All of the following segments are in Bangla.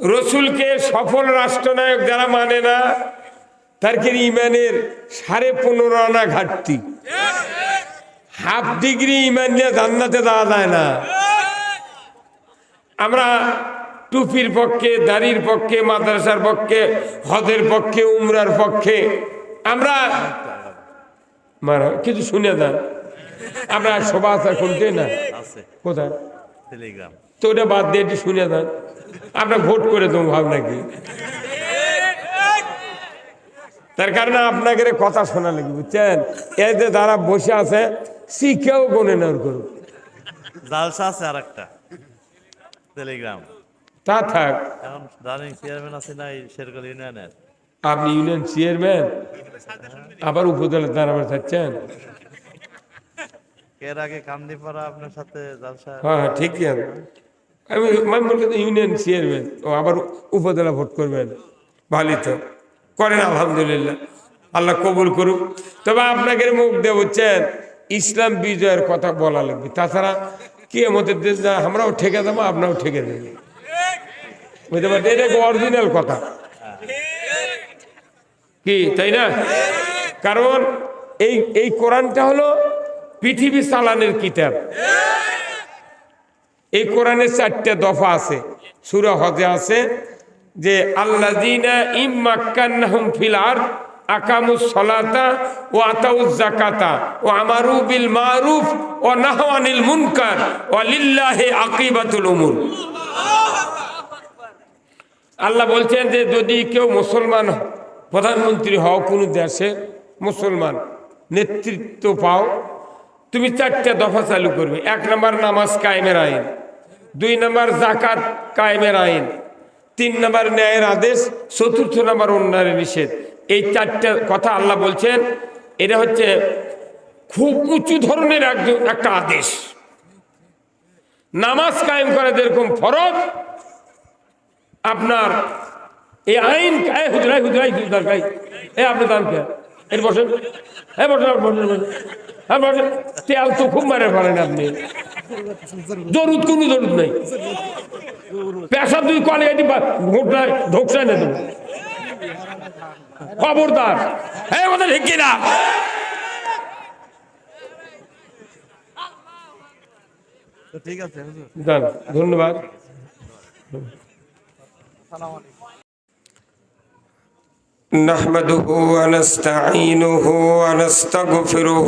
রসুলকে সফল রাষ্ট্রনায়ক যারা মানে না তার কি ইমানের সাড়ে পনেরো আনা ঘাটতি? হাফ ডিগ্রি ইমান নিয়ে জান্নাতে যাওয়া যায় না। আমরা টুপির পক্ষে দাড়ির পক্ষে মাদ্রাসার পক্ষে হদের পক্ষে উমরার পক্ষে আমরা মারা কিছু শুনে দেন আমরা শুনতে না? কোথায়? টেলিগ্রাম। তো ওটা বাদ দিয়ে একটু শুনে দেন আমরা ভোট করে দেবো ভাবনা কি? তার কারণে আপনাকে কথা শোনা লাগবে বুঝছেন? এই যে যারা বসে আছে শিখেও গনে নেওয়ার করুক। জালসা আছে আর একটা টেলিগ্রাম। তা থাক। এখন রানিং চেয়ারম্যান আছে না এই ইউনিয়নের আপনি ইউনিয়ন চেয়ারম্যান আবার উপজেলা দাঁড়াবার চাচ্ছেন? এর আগে কামদিপাড়া আপনার সাথে জালসা হ্যাঁ হ্যাঁ ঠিকই আছে। আমি বলছি তো ইউনিয়ন চেয়ারম্যান, ও আবার উপজেলা ভোট করবেন। ভালোই তো। করেন আলহামদুলিল্লাহ। আল্লাহ কবুল করুক। তবে আপনাকে মুখ দিয়ে বুঝছেন ইসলাম বিজয়ের কথা বলা লাগবে। তাছাড়া কি আমাদের দেশ না আমরাও ঠেকে দেবো আপনারাও ঠেকে দেবে বুঝতে পারছেন? এটা অরিজিনাল কথা। কি, তাই না? কারণ এই এই কোরআনটা হলো পৃথিবী চালানের কিতাব। এই কোরআনের চারটে দফা আছে। সুরা হজে আছে যে আল্লাহ ইম্মাক্কান্নাহুম ফিল সলাতা ও জাকাতা ও মারুফ ও ও আল্লাহ বলছেন যে, যদি কেউ মুসলমান, প্রধানমন্ত্রী হও কোনো দেশে, মুসলমান, নেতৃত্ব পাও, তুমি চারটে দফা চালু করবে। এক নম্বর নামাজ কায়েমের আইন। দুই নম্বর জাকাত কায়েমের আইন। তিন নম্বর ন্যায়ের আদেশ, চতুর্থ নম্বর অন্যায়ের নিষেধ। এই চারটে কথা আল্লাহ বলছেন, এটা হচ্ছে খুব উঁচু ধরনের একটা আদেশ। নামাজ কায়েম করা যেরকম ফরজ, আপনার এই আইন হুজরাই হুজরাই দরকার এ আপনি দাম কে? এর বসেন হ্যাঁ বসেন বসেন হ্যাঁ বসেন, তেল তো খুব মারে পারেন আপনি। জরুর কোনো জরুর নেই পেশা দুই কোয়ালিটি ঘটনায় ঢোকসায় না তুমি খবরদার হ্যাঁ কথা ঠিক কিনা তো ঠিক আছে হুজুর যান ধন্যবাদ نحمده ونستعينه ونستغفره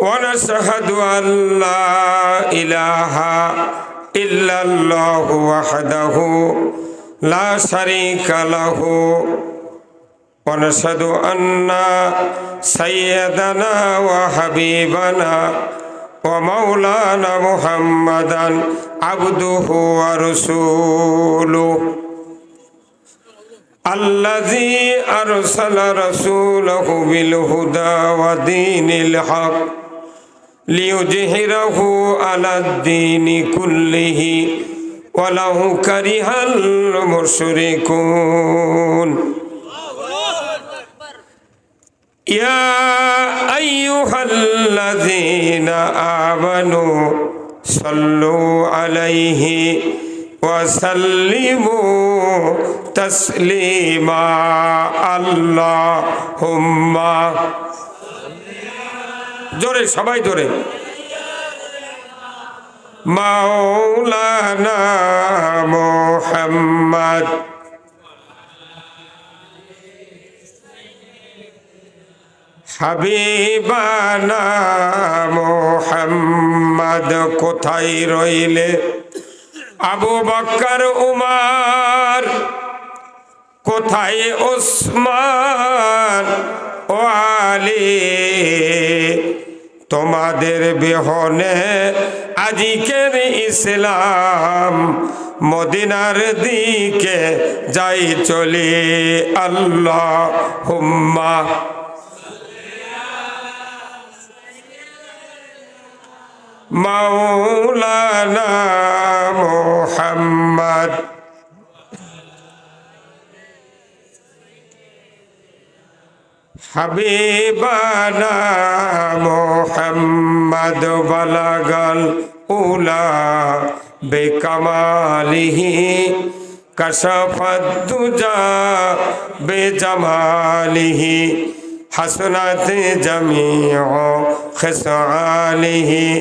ونشهد ان لا اله الا الله وحده لا شريك له ونشهد ان سيدنا وحبيبنا ومولانا محمدا عبده ورسوله الذي أرسل رسوله بالهدى ودين الحق ليجهره على الدين كله ولو كره المشركون يا أيها الذين آمنوا صلوا عليه وسلموا تسليما اللهم জোরে, সবাই জোরে। মাওলানা মোহাম্মদ। হাবিবানা মোহাম্মদ, কোথায় রইলে? আবু বক্কর, উমার, কোথায় ওসমান ও আলী? তোমাদের বেহনে আজিকের ইসলাম মদিনার দিকে যাই চলে আল্লাহ হুম্মা মাওলানা মোহাম্মদ حبیبنا محمد بلغل اولا بکمالی کشف الدجا بجمالی حسنت جمیع خسعالی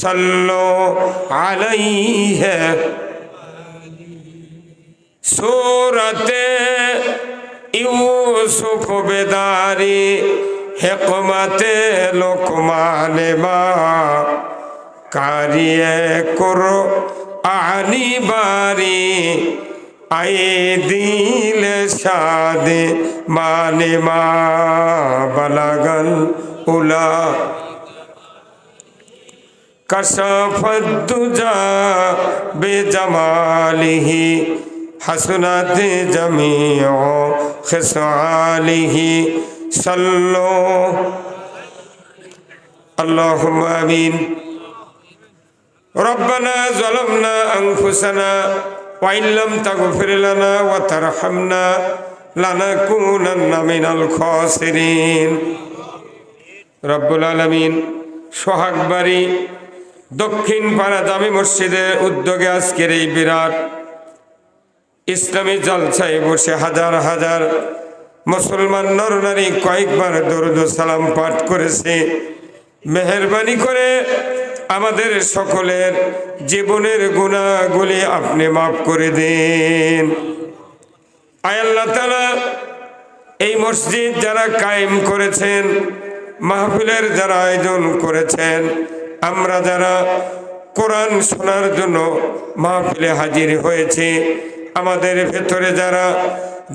صلو علیہ۔ سورت ইউসুফ বেদারি হেকমাতে লোকমানে মা কারিয়ে করো আনি বারি আয়ে দিল সাদে মানে মা বলাগল উলা। কশফদ্দুজা বেজমালিহি حسنت جميع خصاله صلوا اللهم امين ربنا ظلمنا انفسنا وان لم تغفر لنا وترحمنا لنكونن من الخاسرين رب العالمين সোহাগবাড়ি দক্ষিণ পাড়া জামি মসজিদের উদ্যোগে আজকের এই বিরাট ইসলামী জলসায় বসে হাজার হাজার মুসলমান নরনারী কয়েকবার দরুদ সালাম পাঠ করেছে। মেহরবানি করে আমাদের সকলের জীবনের গুণাগুলি আপনি মাফ করে দিন। আয় আল্লাহ তাআলা, এই মসজিদ যারা কায়েম করেছেন, মাহফিলের যারা আয়োজন করেছেন, আমরা যারা কোরআন শোনার জন্য মাহফিলে হাজির হয়েছি আমাদের ভেতরে যারা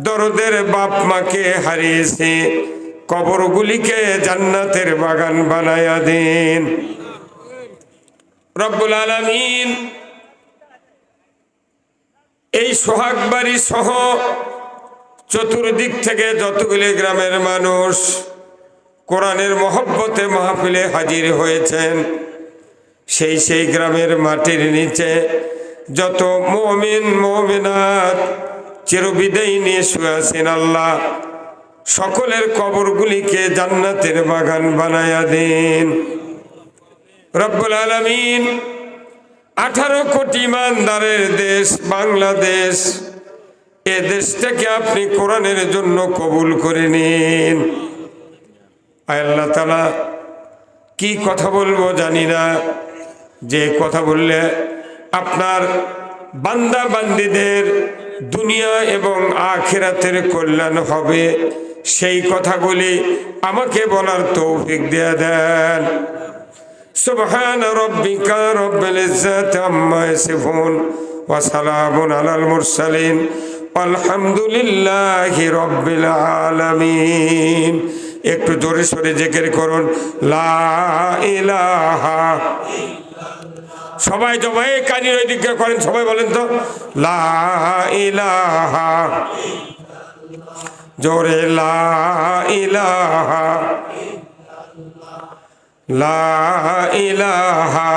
দরদের বাপ মাকে হারিয়েছে, কবরগুলিকে জান্নাতের বাগান বানায়া দিন। রব্বুল আলামিন এই সোহাগ বাড়ি সহ চতুর্দিক থেকে যতগুলি গ্রামের মানুষ কোরআনের মহব্বতে মাহফিলে হাজির হয়েছেন, সেই সেই গ্রামের মাটির নিচে যত মমিন, মমিনাত চিরবিদায় নিয়ে শুয়ে আল্লাহ, সকলের কবরগুলিকে জান্নাতের বাগান বানায়া দিন। রব্বুল আলমিন আঠারো কোটি মানদারের দেশ বাংলাদেশ, এ দেশটাকে আপনি কোরআনের জন্য কবুল করে নিন। আল্লাহ তালা কি কথা বলব জানি না, যে কথা বললে আপনার বান্দা বান্দিদের দুনিয়া এবং আখেরাতের কল্যাণ হবে। সেই কথাগুলি আমাকে বলার তৌফিক দেয়া দেন। সুবহান রব্বিকা রব্বিল ইজ্জাতি আম্মা ইয়াসিফুন ওয়া সালামুন আলাল মুরসালিন। আলহামদুলিল্লাহি রব্বিল আলামিন। একটু জোরে সোরে জেকের করুন। লা ইলাহা সবাই সবাই কানির ওই করেন, সবাই বলেন তো, লা ইলাহা, জোরে লা ইলাহা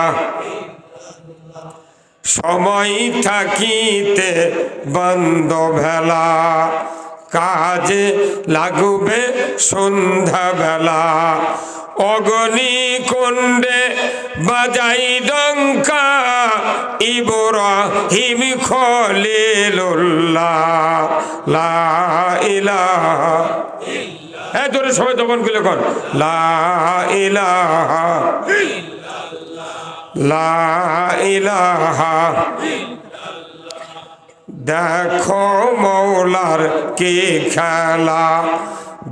সময় থাকিতে বন্ধ ভেলা, কাজে লাগবে সন্ধ্যা অগনি কুণ্ডে বাজাই ডঙ্কা, ইব্রাহিম খলিলুল্লাহ, লা ইলাহা হ্যাঁ জোরে সবাই দমনগুলো কর দেখো মৌলার কি খেলা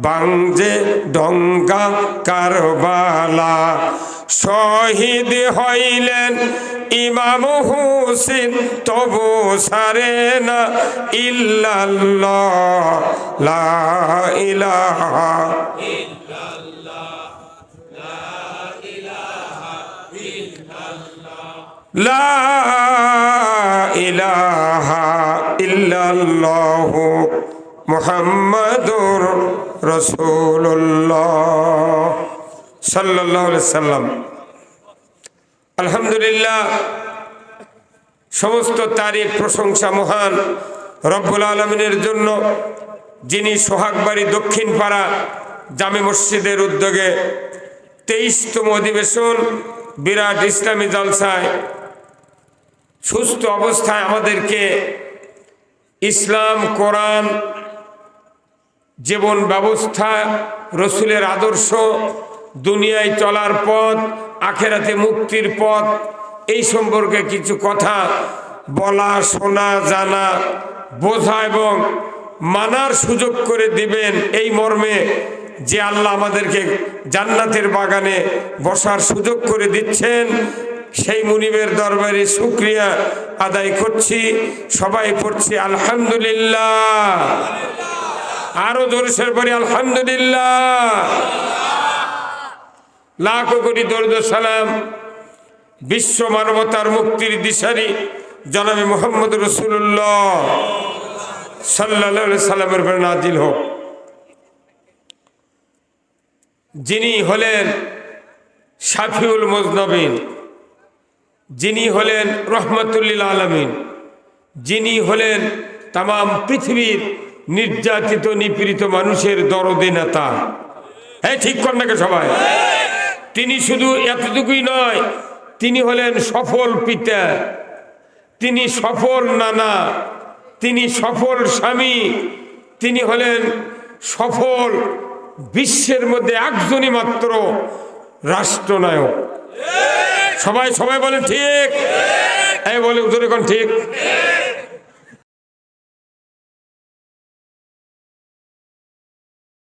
বাংজে ডঙ্গা কারবালা। শহীদ হইলেন ইমাম হুসেন, তবু সারে না ইল্লাল্লাহ, লা ইলাহা লা ইলাহা ইল্লাল্লাহু, মুহাম্মাদুর সাল্লাম। আলহামদুলিল্লাহ, সমস্ত তারিখ প্রশংসা মহান রব্বুল আলমিনের জন্য যিনি সোহাগবাড়ি দক্ষিণ পাড়া জামে মসজিদের উদ্যোগে তেইশতম অধিবেশন বিরাট ইসলামী জলসায় সুস্থ অবস্থায় আমাদেরকে ইসলাম, কোরআন জীবন ব্যবস্থা, রসুলের আদর্শ, দুনিয়ায় চলার পথ, আখেরাতে মুক্তির পথ, এই সম্পর্কে কিছু কথা বলা, শোনা, জানা, বোঝা এবং মানার সুযোগ করে দিবেন এই মর্মে যে আল্লাহ আমাদেরকে জান্নাতের বাগানে বসার সুযোগ করে দিচ্ছেন। সেই মুনিবের দরবারে শুক্রিয়া আদায় করছি, সবাই পড়ছি আলহামদুলিল্লাহ। আরও জোরসের পরে আলহামদুলিল্লাহ। লাখো কোটি সালাম বিশ্ব মানবতার মুক্তির দিশারি জনাবে মোহাম্মদ রসুল্লাহ সাল্লা সাল্লামের নাজিল হোক। যিনি হলেন শাফিউল মজনবিন, যিনি হলেন রহমতুল্লিল আলমিন, যিনি হলেন তাম পৃথিবীর নির্যাতিত, নিপীড়িত মানুষের দরদে নেতা। হ্যাঁ ঠিক কর নাকি সবাই? তিনি শুধু এতটুকুই নয়, তিনি হলেন সফল পিতা, তিনি সফল নানা, তিনি সফল স্বামী, তিনি হলেন সফল বিশ্বের মধ্যে একজনই মাত্র রাষ্ট্রনায়ক। সবাই সবাই বলে ঠিক? এই বলে কোন ঠিক।